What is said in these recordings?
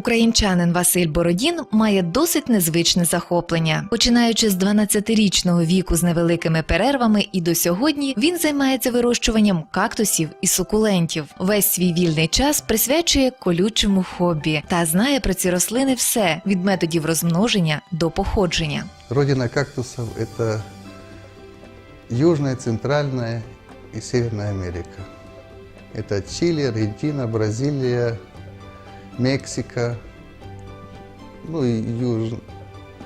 Українчанин Василь Бородін має досить незвичне захоплення. Починаючи з 12-річного віку з невеликими перервами, і до сьогодні він займається вирощуванням кактусів і сукулентів. Весь свій вільний час присвячує колючому хобі та знає про ці рослини все від методів розмноження до походження. Родина кактусов – это Южная, Центральная и Северная Америка. Это Чили, Аргентина, Бразилия, Мексика, ну и юж,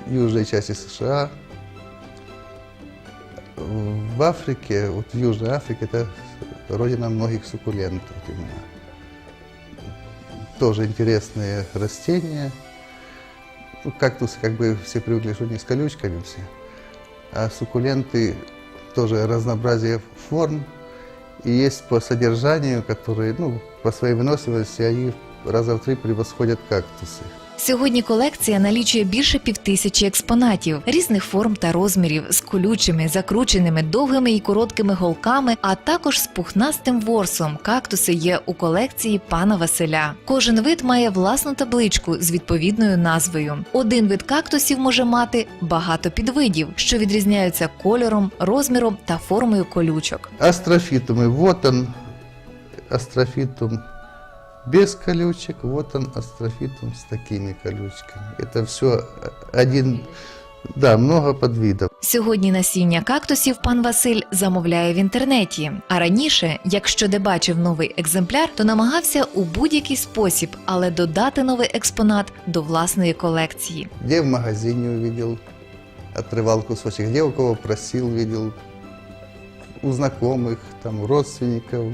южной части США. В Африке, вот в Южной Африке, это родина многих суккулентов. Тоже интересные растения. Ну, кактусы, как бы все привыкли, что они с колючками все. А суккуленты тоже разнообразие форм. И есть по содержанию, которые, ну, по своей выносливости, они раза в три превосходят кактусы. Сьогодні колекція налічує більше півтисячі експонатів різних форм та розмірів з колючими, закрученими довгими і короткими голками, а також з пухнастим ворсом. Кактуси є у колекції пана Василя. Кожен вид має власну табличку з відповідною назвою. Один вид кактусів може мати багато підвидів, що відрізняються кольором, розміром та формою колючок. Астрофитумы. Вот он, астрофитум без колючек, вот он, астрофитум с такими колючками. Это все один, да, много подвидов. Сьогодні насіння кактусів пан Василь замовляє в інтернеті. А раніше, якщо де бачив новий екземпляр, то намагався у будь-який спосіб, але додати новий експонат до власної колекції. Где в магазине увидел, отрывал кусочек, где у кого просил, видел, у знакомых, там, у родственников.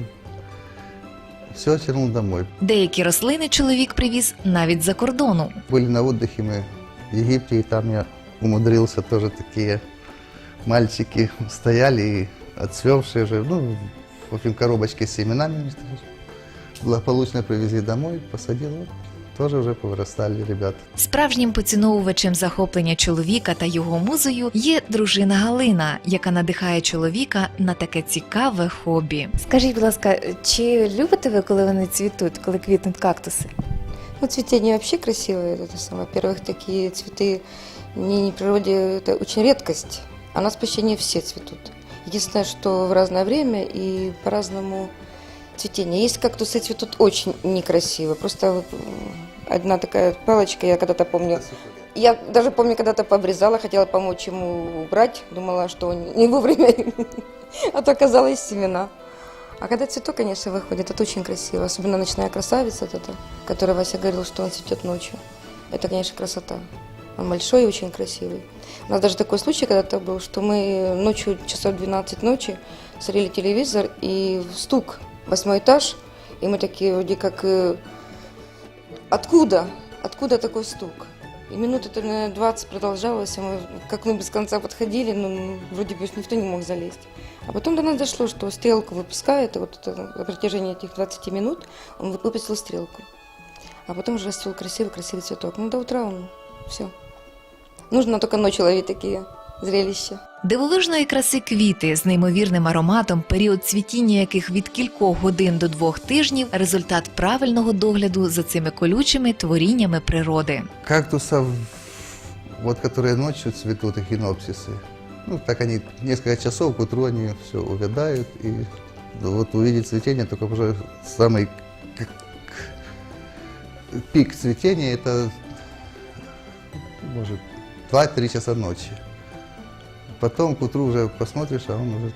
Все тянул домой. Деякі рослини чоловік привіз навіть за кордону. Были на отдыхе мы в Египте, и там я умудрился тоже такие мальчики стояли и отцвевшие же, ну, в общем, коробочки с семенами благополучно привезли домой, посадил, вот, тоже уже повырастали ребята. Справжнім поціновувачем захоплення чоловіка та його музою є дружина Галина, яка надихає чоловіка на таке цікаве хобі. Скажіть, будь ласка, чи любите ви, коли вони цвітуть, коли квітнуть кактуси? Ну, цветение вообще красивое. Это самое. Во-первых, такие цветы не, не в природе, это очень редкость. А у нас почти не все цветут. Единственное, что в разное время и по-разному цветение. Есть кактусы цветут очень некрасиво. Просто вот, м, одна такая палочка, я когда-то помню, я даже помню, когда-то пообрезала, хотела помочь ему убрать, думала, что не вовремя, а то оказалось семена. А когда цветок, конечно, выходит, это очень красиво. Особенно ночная красавица, вот эта, которая Вася говорил, что он цветет ночью. Это, конечно, красота. Он большой и очень красивый. У нас даже такой случай когда-то был, что мы ночью, часов 12 ночи, смотрели телевизор, и стук, восьмой этаж, и мы такие вроде как, э, откуда, откуда такой стук? И минут это, наверное, 20 продолжалось, а мы к окну без конца подходили, но вроде бы никто не мог залезть. А потом до нас дошло, что стрелку выпускает, и вот это, на протяжении этих 20 минут он выпустил стрелку. А потом уже расцвел красивый-красивый цветок. Ну, до утра он все. Нужно только ночью ловить такие зрелища. Дивовижної краси квіти з неймовірним ароматом, період цвітіння яких від кількох годин до двох тижнів результат правильного догляду за цими колючими творіннями природи. Кактусов, вот которые ночью цветут, эхинопсисы, ну, так они несколько часов, к утру они все увядают, и вот увидеть цветение только уже самый к- к- пик цветения, это, может, 2-3 часа ночи. Потом к утру уже посмотришь, а он уже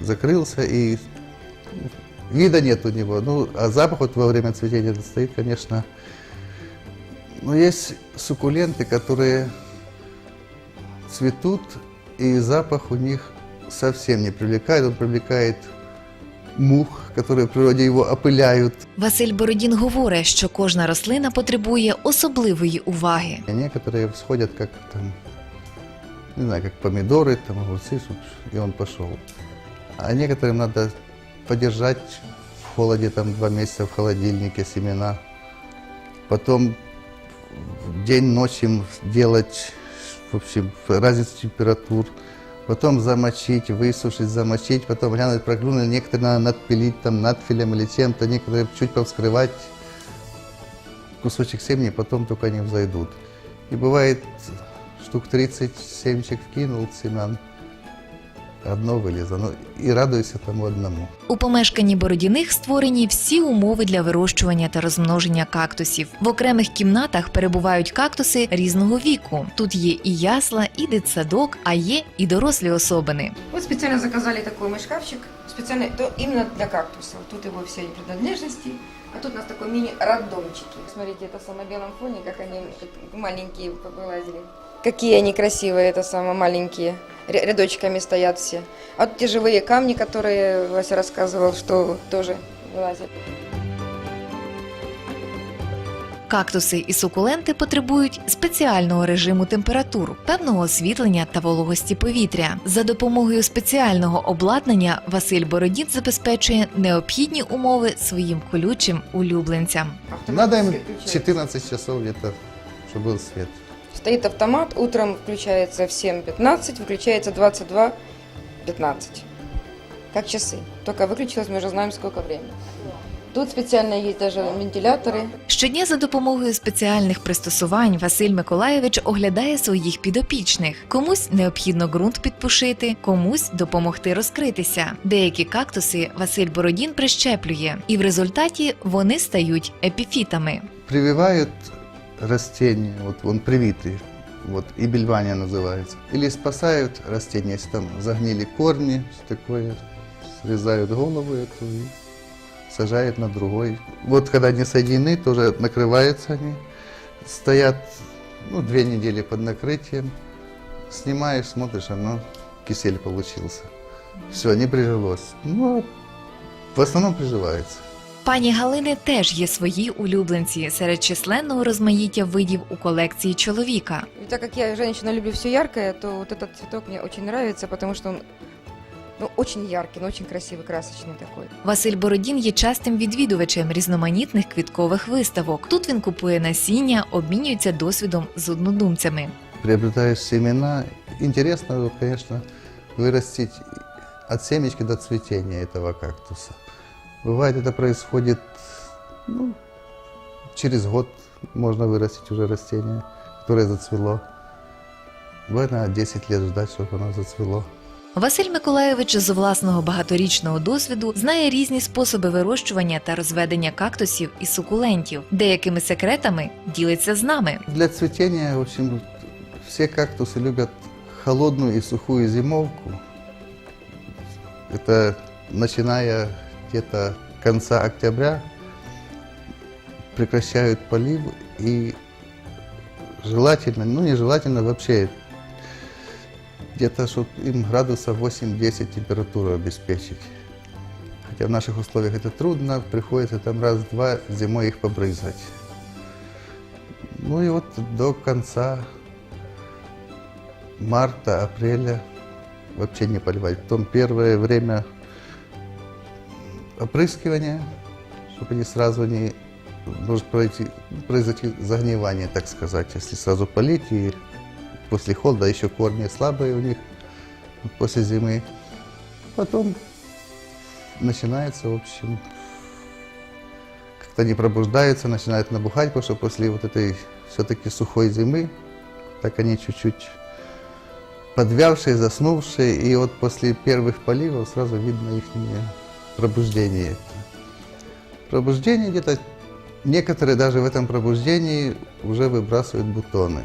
закрылся, и ну, вида нет у него. Ну, а запах вот во время цветения стоит, конечно, но есть суккуленты, которые цветут, и запах у них совсем не привлекает. Он привлекает мух, которые в природе его опыляют. Василь Бородін говорить, що кожна рослина потребує особливої уваги. А некоторые всходят как там, не знаю, как помидоры, там огурцы, и он пошел. А некоторым надо подержать в холоде там два месяца в холодильнике семена. Потом день, ночь им делать, в общем, разницу температур. Потом замочить, высушить, замочить, потом глянуть, проклюнули. Некоторые надо надпилить там надфилем или чем-то, некоторые чуть повскрывать. кусочек семени, потом только они взойдут. И бывает, штук 30 семечек вкинул семян, одно вылезло. Ну, и радуйся тому одному. У помешканні Бородіних створені всі умови для вирощування та розмноження кактусів. В окремих кімнатах перебувають кактуси різного віку. Тут є і ясла, і дитсадок, а є і дорослі особини. Вот специально заказали такой мой шкафчик, специально то именно для кактуса. Тут его все принадлежности, а тут у нас такой мини-роддомчики. Смотрите, это самое белом фоне, как они как маленькие вылазили. Какие они красивые, это самые маленькие. Ря- Рядочками стоят все. А вот те живые камни, которые Вася рассказывал, что тоже вылазят. Кактуси і сукуленти потребують спеціального режиму температур, певного освітлення та вологості повітря. За допомогою спеціального обладнання Василь Бородін забезпечує необхідні умови своїм колючим улюбленцям. Автомат Надо им свет включается. 14 часов где-то, чтобы был свет. Стоит автомат, утром включается в 7.15, выключается 22.15. Как часы. Только выключилось, мы уже знаем, сколько времени. Тут специально есть даже вентиляторы. Щодня за допомогою спеціальних пристосувань Василь Миколаєвич оглядає своїх підопічних. Комусь необхідно ґрунт підпушити, комусь допомогти розкритися. Деякі кактуси Василь Бородін прищеплює, і в результаті вони стають епіфітами. Прививают растения, вот он привитый, вот и бельвания называется. Или спасают растения, если там загнили корни, что такое, срезают голову эту и сажают на другой. Вот когда они соединены, тоже накрываются они, стоят ну, две недели под накрытием, снимаешь, смотришь, оно кисель получился. Все, не прижилось. Ну, в основном приживается. Пані Галини теж є свої улюбленці серед численного розмаїття видів у колекції чоловіка. И так как я женщина люблю все яркое, то вот этот цветок мне очень нравится, потому что он ну, очень яркий, но очень красивый, красочный такой. Василь Бородін є частим відвідувачем різноманітних квіткових виставок. Тут він купує насіння, обмінюється досвідом з однодумцями. приобретаешь семена. Интересно, вот, конечно, вырастить от семечки до цветения этого кактуса. Бывает, это происходит ну, через год можно вырастить уже растение, которое зацвело. Бывает, надо 10 лет ждать, чтобы оно зацвело. Василь Миколаєвич з власного багаторічного досвіду знає різні способи вирощування та розведення кактусів і сукулентів. Деякими секретами ділиться з нами. Для цветения, в общем, все кактусы любят холодную и сухую зимовку. Это начиная где-то конца октября прекращают полив и желательно, ну нежелательно вообще где-то, чтобы им градусов 8-10 температуру обеспечить. Хотя в наших условиях это трудно, приходится там раз-два зимой их побрызгать. Ну и вот до конца марта, апреля вообще не поливать. Потом первое время опрыскивания, чтобы они сразу не может пройти, произойти загнивание, так сказать, если сразу полить и после холода еще корни слабые у них после зимы. Потом начинается, в общем, как-то они пробуждаются, начинают набухать, потому что после вот этой все-таки сухой зимы, так они чуть-чуть подвявшие, заснувшие, и вот после первых поливов сразу видно их пробуждение. Пробуждение где-то, некоторые даже в этом пробуждении уже выбрасывают бутоны.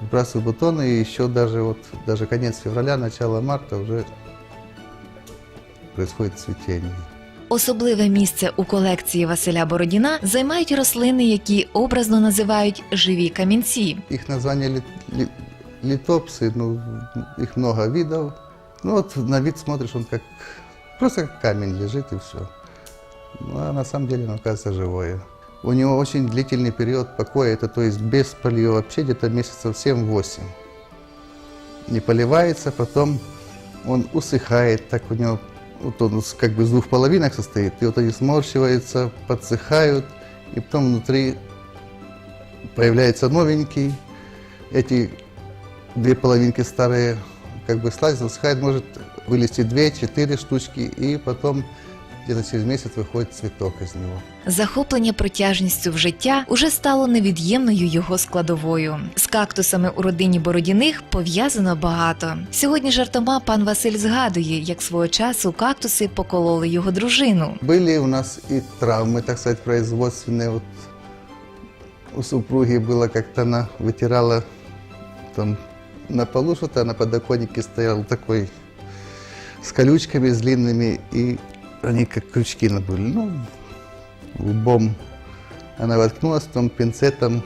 Выбрасывают бутоны, и еще даже вот, даже конец февраля, начало марта уже происходит цветение. Особливе місце у колекції Василя Бородіна займають рослини, які образно називають живі камінці. Их название ли- ли- литопсы, ну, их много видов. Ну вот на вид смотришь, он как просто камень лежит и все. Ну, а на самом деле он оказывается живое. У него очень длительный период покоя, это то есть без полива вообще где-то месяцев 7-8. Не поливается, потом он усыхает, так у него, вот он как бы с двух половинок состоит, и вот они сморщиваются, подсыхают, и потом внутри появляется новенький, эти две половинки старые как бы слазят, высыхает, может вылезти две-четыре штучки, и потом где-то через месяц выходит цветок из него. Захоплення протяжністю в життя уже стало невід'ємною його складовою. З кактусами у родині Бородіних пов'язано багато. Сьогодні жартома пан Василь згадує, як свого часу кактуси покололи його дружину. Были у нас и травмы, так сказать, производственные. Вот у супруги было как-то она вытирала там на полу что-то, а на подоконнике стоял такой с колючками, с длинными, и они как крючки набыли. Ну, лбом она воткнулась, потом пинцетом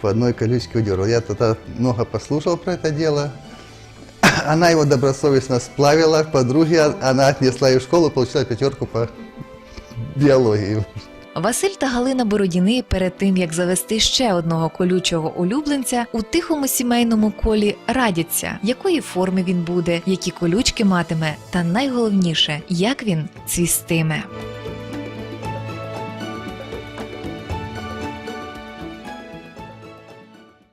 по одной колючке удерла. Я тогда много послушал про это дело. Она его добросовестно сплавила, подруге она отнесла ее в школу, получила пятерку по биологии. Василь та Галина Бородіни перед тим як завести ще одного колючого улюбленця у тихому сімейному колі радяться, якої форми він буде, які колючки матиме, та найголовніше, як він цвістиме.